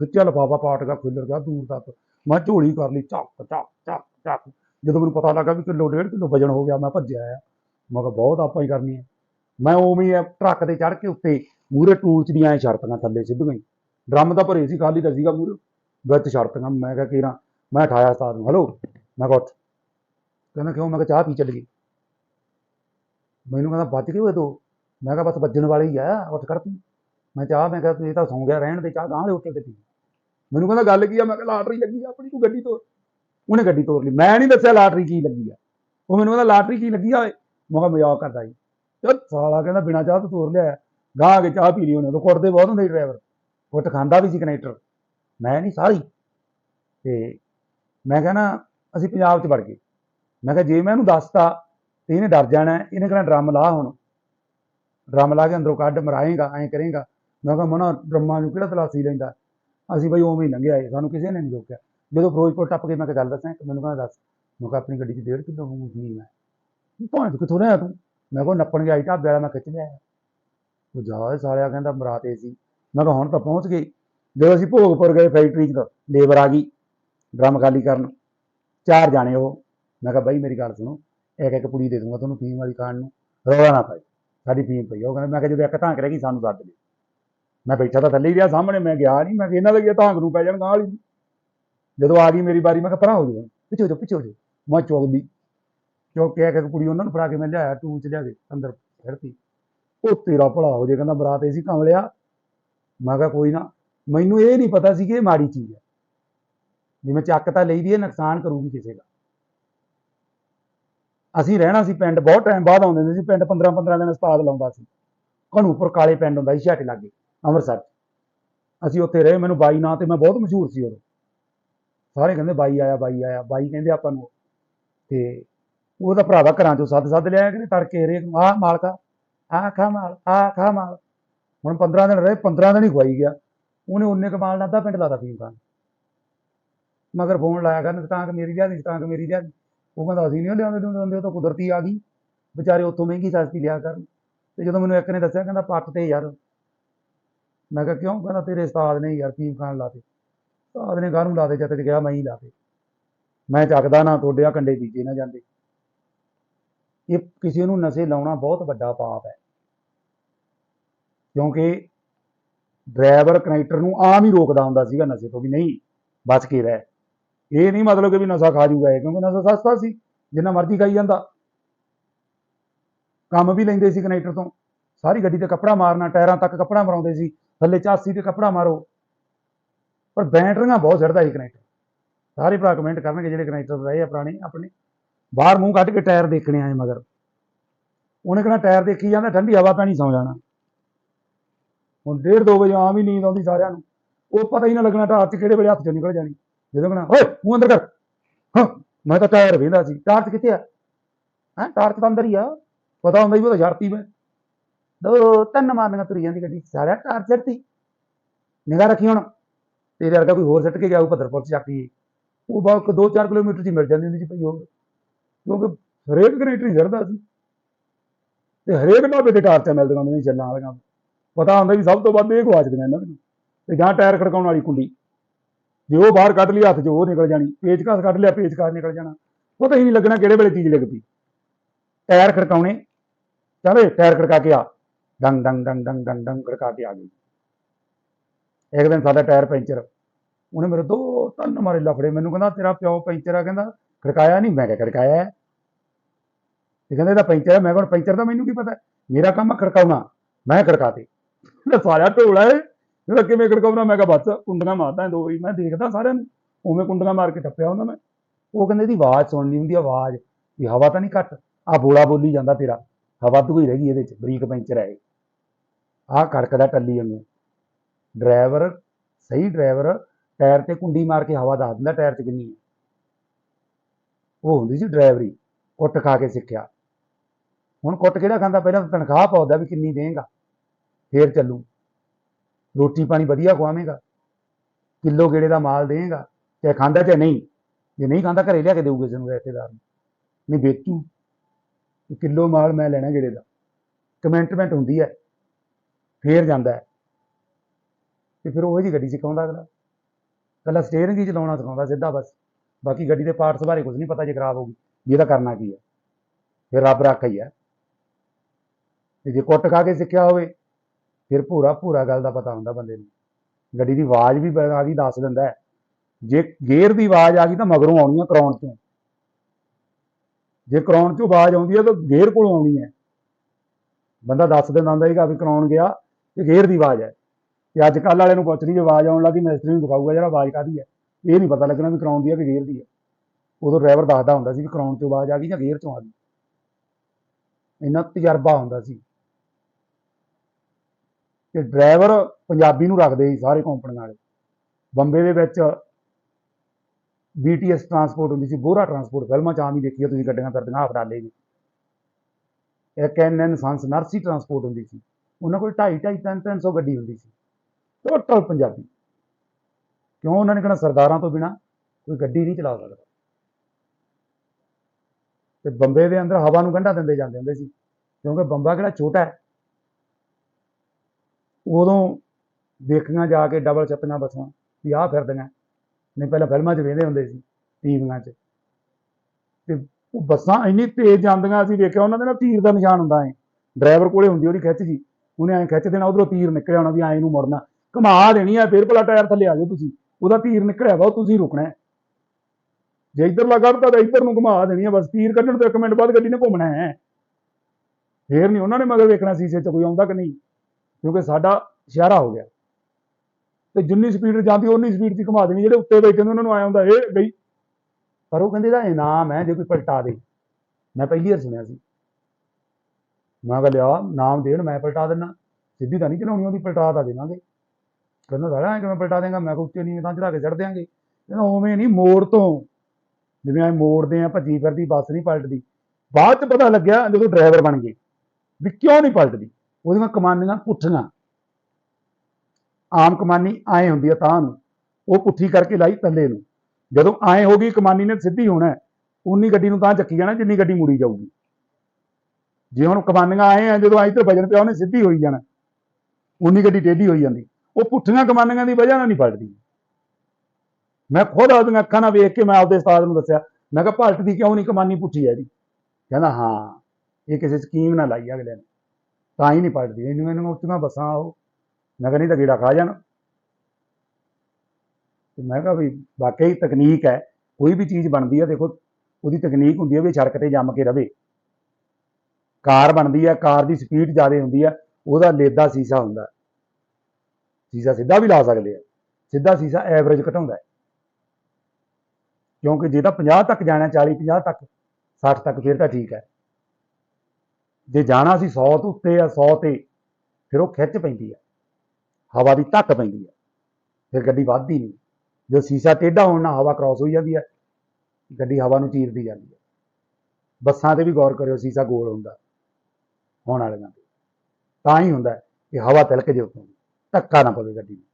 ਖਿੱਚਿਆ ਲਿਫਾਫਾ, ਪਾਟ ਗਿਆ ਖੁੱਲਰ ਗਿਆ, ਦੂਰ ਤੱਕ। ਮੈਂ ਝੋਲੀ ਕਰ ਲਈ ਚੱਕ ਚੱਕ ਚੱਕ ਚੱਕ ਜਦੋਂ ਮੈਨੂੰ ਪਤਾ ਲੱਗਾ ਵੀ ਕਿਲੋ ਡੇਢ ਕਿਲੋ ਵਜਨ ਹੋ ਗਿਆ, ਮੈਂ ਭੱਜਿਆ ਆ ਮੈਂ ਕਿਹਾ, ਬਹੁਤ ਆਪਾਂ ਹੀ ਕਰਨੀ ਹੈ। ਮੈਂ ਉਵੇਂ ਹੀ ਟਰੱਕ ਤੇ ਚੜ੍ਹ ਕੇ ਉੱਤੇ ਮੂਰੇ ਟੂਲ ਚ ਦੀਆਂ ਐ ਛੜਤੀਆਂ ਥੱਲੇ ਸਿੱਧੀਆਂ ਹੀ। ਡਰਮ ਤਾਂ ਭਰੇ ਸੀ, ਖਾਲੀ ਤਾਂ ਸੀਗਾ ਮੂਰੇ ਵਿੱਚ ਛੜਤੀਆਂ ਮੈਂ ਕਿਹਾ ਕੀਰਾਂ ਮੈਂ ਉਠਾਇਆ ਉਸਤਾਦ ਨੂੰ, ਹਲੋ? ਮੈਂ ਕਿਹਾ, ਉੱਠ। ਕਹਿੰਦਾ, ਕਿਉਂ? ਮੈਂ ਕਿਹਾ, ਚਾਹ ਪੀ ਚੱਲ ਗਈ ਮੈਨੂੰ ਕਹਿੰਦਾ, ਵੱਜ ਗਏ ਉਹ ਦੋ? ਮੈਂ ਕਿਹਾ, ਬਸ ਵੱਜਣ ਵਾਲੀ ਹੀ ਆ, ਉੱਠ ਕਰ ਤੂੰ। ਮੈਂ ਚਾਹ ਮੈਂ ਕਿਹਾ, ਤੂੰ ਇਹ ਤਾਂ ਸੌਂ ਗਿਆ ਰਹਿਣ ਦੇ, ਚਾਹ ਗਾਂ ਦੇ ਉੱਤੇ ਤੇ ਪੀ। ਮੈਨੂੰ ਕਹਿੰਦਾ, ਗੱਲ ਕੀ ਆ? ਮੈਂ ਕਿਹਾ, ਲਾਟਰੀ ਲੱਗੀ ਆ ਆਪਣੀ, ਤੂੰ ਗੱਡੀ ਤੋਂ ਉਹਨੇ ਗੱਡੀ ਤੋਰ ਲਈ। ਮੈਂ ਨਹੀਂ ਦੱਸਿਆ ਲਾਟਰੀ ਕੀ ਲੱਗੀ ਆ। ਉਹ ਮੈਨੂੰ ਕਹਿੰਦਾ, ਲਾਟਰੀ ਕੀ ਲੱਗੀ ਆ ਓਏ? ਮੈਂ ਕਿਹਾ, ਮਜ਼ਾਕ ਕਰਦਾ ਜੀ। ਯਾਰ ਸਾਲਾ ਕਹਿੰਦਾ, ਬਿਨਾ ਚਾਹ ਤੋਂ ਤੋਰ ਲਿਆ ਗਾਂ ਆ ਕੇ ਚਾਹ ਪੀ ਲਈ ਉਹਨੇ। ਤਾਂ ਕੁੱਟਦੇ ਬਹੁਤ ਹੁੰਦੇ ਡਰਾਈਵਰ ਕੁੱਟ ਖਾਂਦਾ ਵੀ ਸੀ ਕਨੈਕਟਰ ਮੈਂ ਨਹੀਂ ਸਾਰੀ ਤੇ ਮੈਂ ਕਿਹਾ ਅਸੀਂ ਪੰਜਾਬ 'ਚ ਵੜ ਗਏ। ਮੈਂ ਕਿਹਾ, ਜੇ ਮੈਂ ਇਹਨੂੰ ਦੱਸਤਾ ਤੇ ਇਹਨੇ ਡਰ ਜਾਣਾ ਇਹਨੇ ਕਹਿਣਾ, ਡਰਮ ਲਾ ਹੁਣ। ਡਰਮ ਲਾ ਕੇ ਅੰਦਰੋਂ ਕੱਢ, ਮਰਾਏਗਾ, ਐਂ ਕਰੇਗਾ। ਮੈਂ ਕਿਹਾ, ਮਨਾ, ਡਰਮਾਂ ਨੂੰ ਕਿਹੜਾ ਤਲਾਸੀ ਲੈਂਦਾ? ਅਸੀਂ ਬਈ ਉਵੇਂ ਹੀ ਲੰਘੇ ਸਾਨੂੰ ਕਿਸੇ ਨੇ ਨਹੀਂ ਰੋਕਿਆ। ਜਦੋਂ ਫਿਰੋਜ਼ਪੁਰ ਟੱਪ ਕੇ ਮੈਂ ਕਿਹਾ ਗੱਲ ਦੱਸਾਂ, ਇੱਕ ਮੈਨੂੰ ਕਹਿੰਦਾ ਦੱਸ, ਮੈਂ ਕਿਹਾ ਆਪਣੀ ਗੱਡੀ 'ਚ ਡੇਢ ਕਿਲੋ ਮੂੰਗਫਲੀ ਹੈ ਭਾਂ ਕਿੱਥੋਂ ਲਿਆ ਤੂੰ? ਮੈਂ ਕਿਹਾ ਨੱਪਣ ਗਿਆ ਢਾਬੇ ਵਾਲਾ ਮੈਂ ਖਿੱਚ ਲਿਆ। ਉਹ ਜਾ ਸਾਲਿਆ ਕਹਿੰਦਾ ਮਰਾਤੇ ਸੀ। ਮੈਂ ਕਿਹਾ ਹੁਣ ਤਾਂ ਪਹੁੰਚ ਗਏ ਜਦੋਂ ਅਸੀਂ ਭੋਗਪੁਰ ਗਏ ਫੈਕਟਰੀ 'ਚ ਲੇਬਰ ਆ ਗਈ ਡਰਮ ਖਾਲੀ ਕਰਨ। ਚਾਰ ਜਾਣੇ ਉਹ। ਮੈਂ ਕਿਹਾ ਬਾਈ ਮੇਰੀ ਗੱਲ ਸੁਣੋ, ਇੱਕ ਇੱਕ ਪੁੜੀ ਦੇ ਦੂੰਗਾ ਤੁਹਾਨੂੰ ਫੀਮ ਵਾਲੀ ਖਾਣ ਨੂੰ। ਰੌਲਾ ਨਾ ਪਾਈ ਸਾਡੀ ਫੀਮ ਪਈ ਉਹ ਕਹਿੰਦਾ, ਮੈਂ ਕਿਹਾ ਜਦੋਂ ਇੱਕ ਧਾਂਕ ਰਹਿ ਗਈ ਸਾਨੂੰ ਸੱਦ ਦੇ। ਮੈਂ ਬੈਠਾ ਤਾਂ ਥੱਲੇ ਹੀ ਰਿਹਾ, ਸਾਹਮਣੇ ਮੈਂ ਗਿਆ ਨਹੀਂ ਮੈਂ ਕਿਹਾ ਇਹਨਾਂ ਦੇ ਧਾਂਕ ਨੂੰ ਪੈ ਜਾਣ ਗਾਲ ਹੀ ਜਦੋਂ ਆ ਗਈ ਮੇਰੀ ਵਾਰੀ, ਮੈਂ ਕਿਹਾ ਪਰਾਂ ਹੋ ਜਾਓ। ਪਿੱਛੇ ਹੋ ਜਾਓ, ਪਿੱਛੇ ਹੋ ਜਾਓ। ਮੈਂ ਚੁੱਕਦੀ ਚੁੱਕ ਕੇ ਇੱਕ ਇੱਕ ਕੁੜੀ ਉਹਨਾਂ ਨੂੰ ਫੜਾ ਕੇ ਮੈਂ ਲਿਆਇਆ, ਟੂਲ ਚ ਲਿਆ ਕੇ ਅੰਦਰ ਫਿਰਤੀ। ਉਹ ਤੇਰਾ ਭਲਾ ਹੋ ਜੇ, ਕਹਿੰਦਾ ਬਰਾਤ ਏ ਸੀ ਕਮਲਿਆ ਮੈਂ ਕਿਹਾ ਕੋਈ ਨਾ, ਮੈਨੂੰ ਇਹ ਨਹੀਂ ਪਤਾ ਸੀ ਕਿ ਇਹ ਮਾੜੀ ਚੀਜ਼ ਹੈ। ਜਿਵੇਂ ਚੱਕ ਤਾਂ ਲਈ ਦੀ ਇਹ ਨੁਕਸਾਨ ਕਰੂਗੀ ਕਿਸੇ ਦਾ। ਅਸੀਂ ਰਹਿਣਾ ਸੀ ਪਿੰਡ, ਬਹੁਤ ਟਾਈਮ ਬਾਅਦ ਆਉਂਦੇ ਹੁੰਦੇ ਸੀ, ਪਿੰਡ 15 15 ਦਿਨ ਉਸਤਾਦ ਲਾਉਂਦਾ ਸੀ। ਘਣੂਪੁਰ ਕਾਲੇ ਪਿੰਡ ਹੁੰਦਾ ਸੀ ਛਾਟੇ ਲਾਗੇ, ਅੰਮ੍ਰਿਤਸਰ ਅਸੀਂ ਉੱਥੇ ਰਹੇ, ਮੈਨੂੰ ਬਾਈ ਨਾਂ ਤੇ ਮੈਂ ਬਹੁਤ ਮਸ਼ਹੂਰ ਸੀ ਉਦੋਂ। ਸਾਰੇ ਕਹਿੰਦੇ ਬਾਈ ਆਇਆ ਬਾਈ ਆਇਆ, ਬਾਈ ਕਹਿੰਦੇ ਆਪਾਂ ਨੂੰ। ਤੇ ਉਹਦਾ ਭਰਾਵਾ ਘਰਾਂ ਚੋਂ ਸੱਦ ਸੱਦ ਲਿਆ ਕਿ ਤੜਕੇ ਹਰੇਕ ਨੂੰ, ਆਹ ਮਾਲਕਾ ਆਹ ਖਾ ਮਾਲ, ਆਹ ਖਾ ਮਾਲ। ਹੁਣ 15 ਦਿਨ ਰਹੇ 15 ਦਿਨ ਹੀ ਖਵਾਈ ਗਿਆ। ਉਹਨੇ ਉਹਨੇ ਕਮਾਲ ਨਾਲ ਅੱਧਾ ਪਿੰਡ ਲਾਦਾ ਫੀਮ ਖਾਨ ਮਗਰ ਫੋਨ ਲਾਇਆ ਕਰਨ ਸਟਾਂਕ ਮੇਰੀ ਲਿਆ ਸਟਾਂਕ ਮੇਰੀ ਲਿਆ ਉਹ ਕਹਿੰਦਾ, ਅਸੀਂ ਨਹੀਂ ਲਿਆਉਂਦੇ ਦਿੰਦੇ ਹੁੰਦੇ ਉਹ ਤਾਂ ਕੁਦਰਤੀ ਆ ਗਈ। ਵਿਚਾਰੇ ਉੱਥੋਂ ਮਹਿੰਗੀ ਸਸਤੀ ਲਿਆ ਕਰਨ। ਤੇ ਜਦੋਂ ਮੈਨੂੰ ਇੱਕ ਨੇ ਦੱਸਿਆ, ਕਹਿੰਦਾ, ਪੱਟ ਤੇ ਯਾਰ। ਮੈਂ ਕਿਹਾ, ਕਿਉਂ? ਕਹਿੰਦਾ, ਤੇਰੇ ਉਸਤਾਦ ਨੇ ਯਾਰ ਫੀਮ ਖਾਨ ਲਾਤੇ। ਉਸਤਾਦ ਨੇ ਗਾਨੂੰ ਲਾਤੇ ਜੱਟ ਚ ਗਿਆ ਮੈਂ ਹੀ ਲਾਤੇ ਮੈਂ ਚੱਕਦਾ ਨਾ ਤੁਹਾਡੇ ਆ ਕੰਡੇ ਬੀਜੇ ਨਾ ਜਾਂਦੇ। ਇਹ ਕਿਸੇ ਨੂੰ ਨਸ਼ੇ ਲਾਉਣਾ ਬਹੁਤ ਵੱਡਾ ਪਾਪ ਹੈ। ਕਿਉਂਕਿ ਡਰਾਈਵਰ ਕਨੈਕਟਰ ਨੂੰ ਆਮ ਹੀ ਰੋਕਦਾ ਹੁੰਦਾ ਸੀਗਾ ਨਸ਼ੇ ਤੋਂ ਵੀ ਨਹੀਂ ਬਚ ਕੇ ਰਹਿ। ਇਹ ਨਹੀਂ ਮਤਲਬ ਕਿ ਵੀ ਨਸ਼ਾ ਖਾ ਜੂਗਾ ਇਹ, ਕਿਉਂਕਿ ਨਸ਼ਾ ਸਸਤਾ ਸੀ, ਜਿੰਨਾ ਮਰਜ਼ੀ ਖਾਈ ਜਾਂਦਾ। ਕੰਮ ਵੀ ਲੈਂਦੇ ਸੀ ਕਨੈਕਟਰ ਤੋਂ। ਸਾਰੀ ਗੱਡੀ ਤੇ ਕੱਪੜਾ ਮਾਰਨਾ, ਟਾਇਰਾਂ ਤੱਕ ਕੱਪੜਾ ਮਰਾਉਂਦੇ ਸੀ। ਥੱਲੇ ਚਾਸੀ ਤੇ ਕੱਪੜਾ ਮਾਰੋ। ਪਰ ਬੈਟਰੀਆਂ ਬਹੁਤ ਚੜਦਾ ਸੀ ਕਨੈਕਟਰ ਸਾਰੇ ਭਰਾ ਕਮੈਂਟ ਕਰਨਗੇ ਜਿਹੜੇ ਕਨੈਕਟਰ ਰਹੇ ਆ, ਪੁਰਾਣੇ, ਆਪਣੇ। ਬਾਹਰ ਮੂੰਹ ਕੱਢ ਕੇ ਟਾਇਰ ਦੇਖਣੇ ਆਏ ਮਗਰ। ਉਹਨੇ ਕਹਿਣਾ, ਟਾਇਰ ਦੇਖੀ ਜਾਂਦਾ, ਠੰਡੀ ਹਵਾ ਪੈਣੀ, ਸੌ ਜਾਣਾ। ਹੁਣ ਡੇਢ ਦੋ ਵਜੇ ਆਮ ਹੀ ਨੀਂਦ ਆਉਂਦੀ ਸਾਰਿਆਂ ਨੂੰ। ਉਹ ਪਤਾ ਹੀ ਨਾ ਲੱਗਣਾ ਟਾਰਚ ਕਿਹੜੇ ਵੇਲੇ ਹੱਥ ਚੋਂ ਨਿਕਲ ਜਾਣੀ। ਜਦੋਂ ਕਹਣਾ, ਓਏ, ਮੂੰਹ ਅੰਦਰ ਕਰ। ਹਾਂ, ਮੈਂ ਤਾਂ ਟਾਇਰ ਵੇਂਦਾ ਸੀ। ਟਾਰਚ ਕਿੱਥੇ ਆ? ਹਾਂ ਟਾਰਚ ਤਾਂ ਅੰਦਰ ਹੀ ਆ। ਪਤਾ ਹੁੰਦਾ ਹੀ ਉਹ ਤਾਂ ਸ਼ਰਤੀ ਮੈਂ। ਦੋ ਤਿੰਨ ਮਾਰਨੀਆਂ ਤੁਰੀ ਜਾਂਦੀ ਗੱਡੀ, ਸਾਰਿਆ ਟਾਰਚ ਚੜਤੀ ਨਿਗਾਹ ਰੱਖੀ ਹੁਣ। ਤੇਰੇ ਵਰਗਾ ਕੋਈ ਹੋਰ ਸਿੱਟ ਕੇ ਗਿਆ ਉਹ ਭੱਦਰਪੁਰ ਚ ਚੱਕੀ ਉਹ ਬਾਅਦ 2-4 ਕਿਲੋਮੀਟਰ ਚ ਮਿਲ ਜਾਂਦੀ ਹੁੰਦੀ ਸੀ ਭਈ ਉਹ। ਕਿਉਂਕਿ ਹਰੇਕ ਕਨੈਕਟਰ ਹੀ ਸੀ। ਤੇ ਹਰੇਕ ਢਾਬੇ ਤੇ ਟਾਰਚਾਂ ਮਿਲਦੀਆਂ ਹੁੰਦੀਆਂ ਸੀ ਚੱਲਾਂ ਵਾਲੀਆਂ। ਪਤਾ ਹੁੰਦਾ ਵੀ ਸਭ ਤੋਂ ਵੱਧ ਇਹ ਗਵਾਚਦੀਆਂ ਇਹਨਾਂ ਨੂੰ ਤੇ ਜਾਂ ਟਾਇਰ ਖੜਕਾਉਣ ਵਾਲੀ ਕੁੰਡੀ। ਜੇ ਉਹ ਬਾਹਰ ਕੱਢ ਲਈ ਹੱਥ 'ਚ, ਉਹ ਨਿਕਲ ਜਾਣੀ। ਪੇਚਕਸ ਕੱਢ ਲਿਆ ਪੇਚਕਸ ਨਿਕਲ ਜਾਣਾ। ਪਤਾ ਹੀ ਨਹੀਂ ਲੱਗਣਾ ਕਿਹੜੇ ਵੇਲੇ ਚੀਜ਼ ਲੱਗ ਪਈ ਟਾਇਰ ਖੜਕਾਉਣੇ। ਚਲੇ ਟਾਇਰ ਖੜਕਾ ਕੇ ਆ। ਡੰਗ ਡੰਗ ਡੰਗ ਡੰਗ ਡੰਗ ਡੰਗ ਖੜਕਾ ਕੇ ਆ ਗਈ। ਇੱਕ ਦਿਨ ਸਾਡਾ ਟਾਇਰ ਪੈਂਚਰ। ਉਹਨੇ ਮੇਰੇ ਦੋ ਤਿੰਨ ਮਾਰੇ ਲਫੜੇ। ਮੈਨੂੰ ਕਹਿੰਦਾ, ਤੇਰਾ ਪਿਓ ਪੈਂਚਰ ਆ। ਕਹਿੰਦਾ, ਖੜਕਾਇਆ ਨਹੀਂ? ਮੈਂ ਕਿਹਾ, ਖੜਕਾਇਆ ਤੇ ਕਹਿੰਦਾ, ਇਹਦਾ ਪੈਂਚਰ ਹੈ। ਮੈਂ ਕਿਹਾ, ਹੁਣ ਪੈਂਚਰ ਦਾ ਮੈਨੂੰ ਕੀ ਪਤਾ ਮੇਰਾ ਕੰਮ ਆ ਖੜਕਾਉਣਾ। ਮੈਂ ਖੜਕਾਤੇ। ਤੇ ਸਾਰਿਆ ਢੋਲਾ ਏ। ਇਹਦਾ ਕਿਵੇਂ ਖੜਕਾਉਣਾ? ਮੈਂ ਕਿਹਾ, ਬਸ, ਕੁੰਡੀਆਂ ਮਾਰਦਾ ਦੋ ਵਾਰੀ। ਮੈਂ ਦੇਖਦਾ ਸਾਰਿਆਂ ਨੂੰ। ਉਵੇਂ ਕੁੰਡੀਆਂ ਮਾਰ ਕੇ ਟੱਪਿਆ ਉਹਨਾਂ ਮੈਂ ਉਹ ਕਹਿੰਦੇ, ਇਹਦੀ ਆਵਾਜ਼ ਸੁਣਨੀ ਹੁੰਦੀ ਆਵਾਜ਼। ਵੀ ਹਵਾ ਤਾਂ ਨਹੀਂ ਘੱਟ। ਆ ਬੋਲਾ ਬੋਲੀ ਜਾਂਦਾ ਤੇਰਾ। ਹਵਾ ਤਾਂ ਕੋਈ ਰਹਿ ਗਈ ਇਹਦੇ ਚ। ਬਰੀਕ ਪੈਂਚਰ ਹੈ ਇਹ। ਆਹ ਖੜਕਦਾ ਟੱਲੀ ਉਹਨੂੰ। ਡਰਾਈਵਰ, ਸਹੀ ਡਰਾਈਵਰ, ਟਾਇਰ ਤੇ ਕੁੰਡੀ ਮਾਰ ਕੇ ਹਵਾ ਦੱਸ ਦਿੰਦਾ, ਟਾਇਰ 'ਚ ਕਿੰਨੀ ਹੈ। ਉਹ ਹੁੰਦੀ ਸੀ ਡਰਾਈਵਰੀ, ਕੁੱਟ ਖਾ ਕੇ ਸਿੱਖਿਆ। ਹੁਣ ਕੁੱਟ ਕਿਹੜਾ ਖਾਂਦਾ? ਪਹਿਲਾਂ ਤਾਂ ਤਨਖਾਹ ਪਾਉਂਦਾ ਵੀ ਕਿੰਨੀ ਦੇਂਗਾ। ਫੇਰ ਚੱਲੂ। ਰੋਟੀ ਪਾਣੀ ਵਧੀਆ ਖਵਾਵੇਂਗਾ। ਕਿਲੋ ਗੇੜੇ ਦਾ ਮਾਲ ਦੇਂਗਾ। ਚਾਹੇ ਖਾਂਦਾ ਚਾਹੇ ਨਹੀਂ। ਜੇ ਨਹੀਂ ਖਾਂਦਾ ਘਰੇ ਲਿਆ ਕੇ ਦੇਊ ਕਿਸੇ ਨੂੰ ਰਿਸ਼ਤੇਦਾਰ ਨੂੰ। ਨਹੀਂ ਵੇਚੂ। ਕਿਲੋ ਮਾਲ ਮੈਂ ਲੈਣਾ ਗੇੜੇ ਦਾ। ਕਮੈਂਟਮੈਂਟ ਹੁੰਦੀ ਹੈ। ਫੇਰ ਜਾਂਦਾ ਹੈ। ਤੇ ਫਿਰ ਉਹ ਜੀ ਗੱਡੀ ਸਿਖਾਉਂਦਾ ਅਗਲਾ। ਕੱਲਾ ਸਟੀਅਰਿੰਗ ਹੀ ਚਲਾਉਣਾ ਸਿਖਾਉਂਦਾ ਸਿੱਧਾ ਬਸ। ਬਾਕੀ ਗੱਡੀ ਦੇ ਪਾਰਟਸ ਬਾਰੇ ਕੁਝ ਨਹੀਂ ਪਤਾ ਜੇ ਖਰਾਬ ਹੋ ਗਈ, ਵੀ ਇਹਦਾ ਕਰਨਾ ਕੀ ਹੈ। ਫਿਰ ਰੱਬ ਰੱਖ ਹੀ ਹੈ ਤੇ ਜੇ ਕੁੱਟ ਖਾ ਕੇ ਸਿੱਖਿਆ ਹੋਵੇ, ਫਿਰ ਪੂਰਾ ਪੂਰਾ ਗੱਲ ਦਾ ਪਤਾ ਹੁੰਦਾ ਬੰਦੇ ਨੂੰ। ਗੱਡੀ ਦੀ ਆਵਾਜ਼ ਵੀ ਆ ਗਈ ਦੱਸ ਦਿੰਦਾ ਜੇ ਗੇਅਰ ਦੀ ਆਵਾਜ਼ ਆ ਗਈ ਤਾਂ ਮਗਰੋਂ ਆਉਣੀ ਹੈ ਕਰਾਉਣ ਚੋਂ ਜੇ ਕਰਾਉਣ ਚੋਂ ਆਵਾਜ਼ ਆਉਂਦੀ ਹੈ ਤਾਂ ਗੇਅਰ ਕੋਲੋਂ ਆਉਣੀ ਹੈ। ਬੰਦਾ ਦੱਸ ਦਿੰਦਾ ਹੁੰਦਾ ਸੀਗਾ ਵੀ ਕਰਾਉਣ ਗਿਆ ਇਹ ਗੇਅਰ ਦੀ ਆਵਾਜ਼ ਹੈ। ਤੇ ਅੱਜ ਕੱਲ੍ਹ ਵਾਲੇ ਨੂੰ ਪੁੱਛ ਲਈ ਜੇ ਆਵਾਜ਼ ਆਉਣ ਲੱਗੀ ਮਿਸਤਰੀ ਨੂੰ ਦਿਖਾਊਗਾ ਜਿਹੜਾ ਆਵਾਜ਼ ਕਾਦੀ ਹੈ ਇਹ ਨਹੀਂ ਪਤਾ ਲੱਗਣਾ ਵੀ ਕਰਾਉਣ ਦੀ ਹੈ ਕਿ ਗੇਅਰ ਦੀ ਹੈ ਉਦੋਂ ਡਰਾਈਵਰ ਦੱਸਦਾ ਹੁੰਦਾ ਸੀ ਵੀ ਕਰਾਉਣ ਚੋਂ ਆਵਾਜ਼ ਆ ਗਈ ਜਾਂ ਗੇਅਰ ਚੋਂ ਆ ਗਈ। ਇੰਨਾ ਤਜਰਬਾ ਹੁੰਦਾ ਸੀ। ਤੇ ਡਰਾਈਵਰ ਪੰਜਾਬੀ ਨੂੰ ਰੱਖਦੇ ਸੀ ਸਾਰੇ ਕੰਪਨੀਆਂ ਵਾਲੇ। ਬੰਬੇ ਦੇ ਵਿੱਚ BTS ਟਰਾਂਸਪੋਰਟ ਹੁੰਦੀ ਸੀ ਬੋਰਾ ਟਰਾਂਸਪੋਰਟ ਫਿਲਮਾਂ ਚ ਆਮ ਹੀ ਦੇਖੀ ਤੁਸੀਂ ਗੱਡੀਆਂ ਫਿਰਦੀਆਂ ਆਪ ਡਾਲੇ ਜੀ। ਇੱਕ ਐਨ ਸੰਸ ਨਰਸੀ ਟਰਾਂਸਪੋਰਟ ਹੁੰਦੀ ਸੀ। ਉਹਨਾਂ ਕੋਲ 2.5 2.5 3 300 ਗੱਡੀ ਹੁੰਦੀ ਸੀ। ਟੋਟਲ ਪੰਜਾਬੀ ਕਿਉਂ ਉਹਨਾਂ ਨੇ ਕਹਿਣਾ ਸਰਦਾਰਾਂ ਤੋਂ ਬਿਨਾ ਕੋਈ ਗੱਡੀ ਨਹੀਂ ਚਲਾ ਸਕਦਾ? ਤੇ ਬੰਬੇ ਦੇ ਅੰਦਰ ਹਵਾ ਨੂੰ ਗੰਢਾ ਦਿੰਦੇ ਜਾਂਦੇ ਹੁੰਦੇ ਸੀ, ਕਿਉਂਕਿ ਬੰਬਾ ਕਿਹੜਾ ਛੋਟਾ ਹੈ। ਉਦੋਂ ਦੇਖੀਆਂ ਜਾ ਕੇ ਡਬਲ ਛੱਪੀਆਂ ਬੱਸਾਂ, ਵੀ ਆਹ ਫਿਰਦੀਆਂ। ਨਹੀਂ, ਪਹਿਲਾਂ ਫਿਲਮਾਂ 'ਚ ਵੇਖਦੇ ਹੁੰਦੇ ਸੀ, ਟੀਵੀਆਂ 'ਚ। ਤੇ ਉਹ ਬੱਸਾਂ ਇੰਨੀ ਤੇਜ਼ ਜਾਂਦੀਆਂ ਅਸੀਂ ਵੇਖਿਆ, ਉਹਨਾਂ ਦੇ ਨਾਲ ਤੀਰ ਦਾ ਨਿਸ਼ਾਨ ਹੁੰਦਾ ਹੈ ਡਰਾਈਵਰ ਕੋਲੇ ਹੁੰਦੀ, ਉਹਦੀ ਖਿੱਚ ਜੀ ਉਹਨੇ ਐਂ ਖਿੱਚ ਦੇਣਾ, ਉਧਰੋਂ ਤੀਰ ਨਿਕਲਿਆ ਹੋਣਾ ਵੀ ਐਂ ਨੂੰ ਮੁੜਨਾ। ਘੁਮਾ ਦੇਣੀ ਆ, ਫਿਰ ਭਲਾ ਟਾਇਰ ਥੱਲੇ ਆ ਜਾਓ ਤੁਸੀਂ। ਉਹਦਾ ਤੀਰ ਨਿਕਲਿਆ ਵਾ, ਉਹ ਤੁਸੀਂ ਰੁਕਣਾ ਜੇ ਇੱਧਰ ਕੱਢਤਾ ਤਾਂ ਇੱਧਰ ਨੂੰ ਘੁਮਾ ਦੇਣੀ ਆ, ਬਸ ਤੀਰ ਕੱਢਣ ਤੋਂ ਇੱਕ ਮਿੰਟ ਬਾਅਦ ਗੱਡੀ ਨੇ ਘੁੰਮਣਾ ਹੈ। ਫੇਰ ਨਹੀਂ ਉਹਨਾਂ ਨੇ ਮਗਰ ਵੇਖਣਾ ਸੀਸੇ 'ਚ ਕੋਈ ਆਉਂਦਾ ਕਿ ਨਹੀਂ, ਕਿਉਂਕਿ ਸਾਡਾ ਸ਼ਹਿਰਾ ਹੋ ਗਿਆ। ਤੇ ਜਿੰਨੀ ਸਪੀਡ ਜਾਂਦੀ ਉਨੀ ਸਪੀਡ 'ਚ ਹੀ ਘੁਮਾ ਦੇਣੀ, ਜਿਹੜੇ ਉੱਤੇ ਬੈਠੇ ਨੇ, ਉਹਨਾਂ ਨੂੰ ਆਇਆ ਹੁੰਦਾ, ਇਹ ਗਈ ਪਰ ਉਹ ਕਹਿੰਦੇ ਦਾ ਇਨਾਮ ਹੈ, ਜੇ ਕੋਈ ਪਲਟਾ ਦੇ। ਮੈਂ ਪਹਿਲੀ ਵਾਰ ਸੁਣਿਆ ਸੀ। ਮੈਂ ਕਿਹਾ, ਲਿਆ, ਨਾਮ ਦੇਣ, ਮੈਂ ਪਲਟਾ ਦਿੰਦਾ ਸਿੱਧੀ ਤਾਂ ਨਹੀਂ ਚਲਾਉਣੀ, ਉਹਦੀ ਪਲਟਾ ਤਾਂ ਦੇਵਾਂਗੇ। ਕਹਿੰਦਾ ਸਾਰਾ ਐਂ ਕਿਵੇਂ ਪਲਟਾ ਦੇਗਾ? ਮੈਂ ਕਿਹਾ ਉੱਤੇ ਨਹੀਂ ਤਾਂ ਚੜਾ ਕੇ ਚੜ ਦਿਆਂਗੇ। ਕਹਿੰਦਾ ਉਵੇਂ ਨਹੀਂ, ਮੋੜ ਤੋਂ। ਜਿਵੇਂ ਐ ਮੋੜਦੇ ਆ, ਭੱਜੀ ਫਿਰਦੀ, ਬੱਸ ਨਹੀਂ ਪਲਟਦੀ। ਬਾਅਦ ਚ ਪਤਾ ਲੱਗਿਆ ਜਦੋਂ ਡਰਾਈਵਰ ਬਣ ਗਏ ਵੀ ਕਿਉਂ ਨਹੀਂ ਪਲਟਦੀ। ਉਹਦੀਆਂ ਕਮਾਨੀਆਂ ਪੁੱਠੀਆਂ। ਆਮ ਕਮਾਨੀ ਆਏ ਹੁੰਦੀ ਆ ਤਾਂ ਨੂੰ। ਉਹ ਪੁੱਠੀ ਕਰਕੇ ਲਾਈ ਥੱਲੇ ਨੂੰ। ਜਦੋਂ ਆਏ ਹੋ ਗਈ, ਕਮਾਨੀ ਨੇ ਸਿੱਧੀ ਹੋਣਾ। ਉਨੀ ਗੱਡੀ ਨੂੰ ਤਾਂ ਚੱਕੀ ਜਾਣਾ, ਜਿੰਨੀ ਗੱਡੀ ਮੁੜੀ ਜਾਊਗੀ। ਜੇ ਹੁਣ ਕਮਾਨੀਆਂ ਆਏ ਆ, ਜਦੋਂ ਇੱਧਰ ਵਜਨ ਪਿਆ, ਉਹਨੇ ਸਿੱਧੀ ਹੋਈ ਜਾਣਾ। ਉਨੀ ਗੱਡੀ ਟੇਢੀ ਹੋਈ ਜਾਂਦੀ। ਉਹ ਪੁੱਠੀਆਂ ਕਮਾਨੀਆਂ ਦੀ ਵਜ੍ਹਾ ਨਾਲ ਨਹੀਂ ਪਲਟਦੀ। ਮੈਂ ਖੁਦ ਆਪਦੀਆਂ ਅੱਖਾਂ ਨਾਲ ਵੇਖ ਕੇ ਮੈਂ ਆਪਦੇ ਉਸਤਾਦ ਨੂੰ ਦੱਸਿਆ, ਮੈਂ ਕਿਹਾ ਪਲਟਦੀ ਕਿਉਂ ਨਹੀਂ ਕਮਾਨੀ ਪੁੱਠੀ ਹੈ ਇਹਦੀ? ਕਹਿੰਦਾ, ਹਾਂ, ਇਹ ਕਿਸੇ ਸਕੀਮ ਨਾਲ ਲਾਈ ਆ ਅਗਲੇ ਨੇ। ਤਾਂ ਹੀ ਨਹੀਂ ਪਲਟਦੀ। ਇਹਨੂੰ ਇਹਨੂੰ ਉੱਚੀਆਂ ਬੱਸਾਂ ਉਹ। ਮੈਂ ਕਿਹਾ, ਨਹੀਂ ਤਾਂ ਗੇੜਾ ਖਾ ਜਾਣ। ਤੇ ਮੈਂ ਕਿਹਾ ਵੀ ਵਾਕਈ ਤਕਨੀਕ ਹੈ, ਕੋਈ ਵੀ ਚੀਜ਼ ਬਣਦੀ ਹੈ ਦੇਖੋ, ਉਹਦੀ ਤਕਨੀਕ ਹੁੰਦੀ ਹੈ ਵੀ ਸੜਕ ਤੇ ਜੰਮ ਕੇ ਰਵੇ। ਕਾਰ ਬਣਦੀ ਹੈ ਕਾਰ ਦੀ ਸਪੀਡ ਜ਼ਿਆਦਾ ਹੁੰਦੀ ਹੈ ਉਹਦਾ ਲੇਦਾ ਸੀਸਾ ਹੁੰਦਾ। ਸੀਸਾ ਸਿੱਧਾ ਵੀ ਲਾ ਸਕਦੇ ਆ। ਸਿੱਧਾ ਸੀਸਾ ਐਵਰੇਜ ਘਟਾਉਂਦਾ ਹੈ। ਕਿਉਂਕਿ ਜੇ ਤਾਂ 50 ਤੱਕ ਜਾਣਾ 40 50 ਤੱਕ 60 ਤੱਕ, ਫਿਰ ਤਾਂ ਠੀਕ ਹੈ। ਜੇ ਜਾਣਾ ਸੀ 100 ਤੋਂ ਉੱਤੇ ਆ 100 ਤੇ, ਫਿਰ ਉਹ ਖਿੱਚ ਪੈਂਦੀ ਹੈ। ਹਵਾ ਦੀ ਧੱਕ ਪੈਂਦੀ ਹੈ। ਫਿਰ ਗੱਡੀ ਵੱਧਦੀ ਨਹੀਂ। ਜੋ ਸੀਸਾ ਟੇਢਾ ਹੋਣ ਨਾਲ ਹਵਾ ਕ੍ਰਾਸ ਹੋਈ ਜਾਂਦੀ ਹੈ, ਗੱਡੀ ਹਵਾ ਨੂੰ ਚੀਰਦੀ ਜਾਂਦੀ ਹੈ। ਬੱਸਾਂ ਤੇ ਵੀ ਗੌਰ ਕਰਿਓ, ਸੀਸਾ ਗੋਲ ਹੁੰਦਾ। ਹੋਣ ਵਾਲੀਆਂ ਤੇ। ਤਾਂ ਹੀ ਹੁੰਦਾ ਕਿ ਹਵਾ ਤਿਲਕ ਜੇ ਉੱਤੋਂ। ਧੱਕਾ ਨਾ ਪਵੇ ਗੱਡੀ ਨੂੰ।